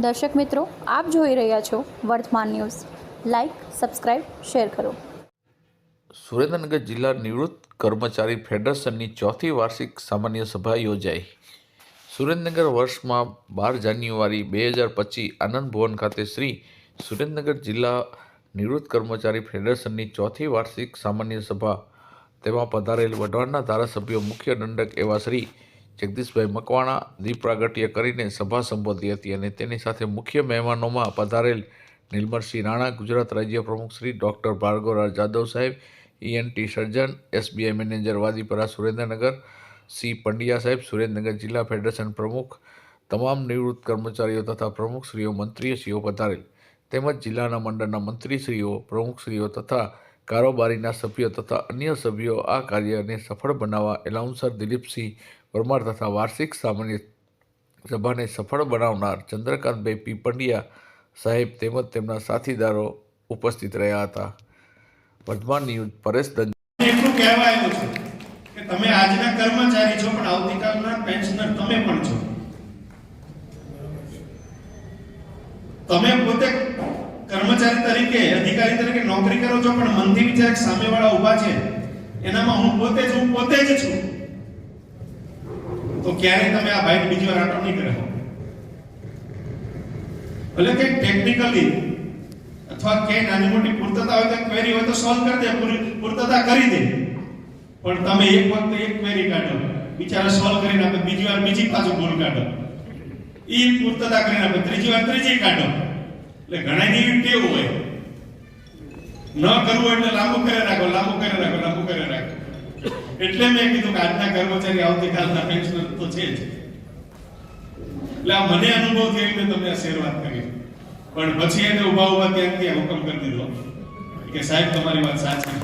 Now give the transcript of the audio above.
દર્શક મિત્રો, આપ જોઈ રહ્યા છો વર્તમાન ન્યૂઝ. લાઇક સબસ્ક્રાઇબ શેર કરો. સુરેન્દ્રનગર જિલ્લા નિવૃત્ત કર્મચારી ફેડરેશનની ચોથી વાર્ષિક સામાન્ય સભા યોજાઈ. સુરેન્દ્રનગર વર્ષમાં બાર જાન્યુઆરી બે હજાર પચીસ આનંદ ભવન ખાતે શ્રી સુરેન્દ્રનગર જિલ્લા નિવૃત્ત કર્મચારી ફેડરેશનની ચોથી વાર્ષિક સામાન્ય સભા. તેમાં પધારેલ વઢવાણના ધારાસભ્યો મુખ્ય દંડક એવા શ્રી જગદીશભાઈ મકવાણા દીપ પ્રાગટ્ય કરીને સભા સંબોધી હતી અને તેની સાથે મુખ્ય મહેમાનોમાં પધારેલ નિર્મલસિંહ રાણા, ગુજરાત રાજ્ય પ્રમુખ શ્રી ડૉક્ટર ભાર્ગવરાજ જાદવ સાહેબ ENT surgeon SBI manager Vadipara Surendranagar, C Pandya સાહેબ, સુરેન્દ્રનગર જિલ્લા ફેડરેશન પ્રમુખ, તમામ નિવૃત્ત કર્મચારીઓ તથા પ્રમુખશ્રીઓ, મંત્રીશ્રીઓ પધારેલ. તેમજ જિલ્લાના મંડળના મંત્રીશ્રીઓ, પ્રમુખશ્રીઓ તથા કારોબારીના સભ્યો તથા અન્ય સભ્યો આ કાર્યને સફળ બનાવવા એલાઉન્સર દિલીપસિંહ પરમાર તથા વાર્ષિક સામાન્ય સભાને સફળ બનાવનાર ચંદ્રકાંતભાઈ પી પંડ્યા સાહેબ તેમજ તેમના સાથીદારો ઉપસ્થિત રહ્યા હતા. વર્ધમાન ન્યૂઝ પરેશ દંજ તમે આજના કર્મચારી છો, પણ આવતીકાલના પેન્શનર તમે પણ છો. તમે પોતે કર્મચારી તરીકે, અધિકારી તરીકે નોકરી કરો છો, પણ મનથી વિચાર સામેવાળા ઊભા છે, એનામાં હું પોતે જ, હું પોતે જ છું. તો ક્યારેય તમે આ બાઇક બીજી વાર આટો નહીં કરે ભલે કે ટેકનિકલી અથવા કે નાની મોટી પૂર્તતા હોય તો ક્વેરી હોય તો સોલ્વ કરી દે, પૂરી પૂર્તતા કરી દે. પણ તમે એક વખત એક ક્વેરી કાઢો, બિચારા સોલ્વ કરીને આપે બીજી વાર બીજી પાછું ભૂલ કાઢો. એ પૂર્તતા કરીને આપે ત્રીજી વાર ત્રીજી કાઢો. એટલે ઘણા એવી ટેવ હોય? ન કરવું એટલે લાંબુ કરે રાખો, લાંબુ કરે રાખો, લાંબુ કરે રાખો. એટલે મેં કીધું કે આજના કર્મચારી આવતીકાલના પેન્શનર તો છે જ. એટલે આ મને અનુભવ થયો મેં તમને આ શેરવાત કરી. પણ પછી એને ઊભા ઊભા ત્યાં ત્યાં હુકમ કરી દીધો. કે સાહેબ, તમારી વાત સાચી.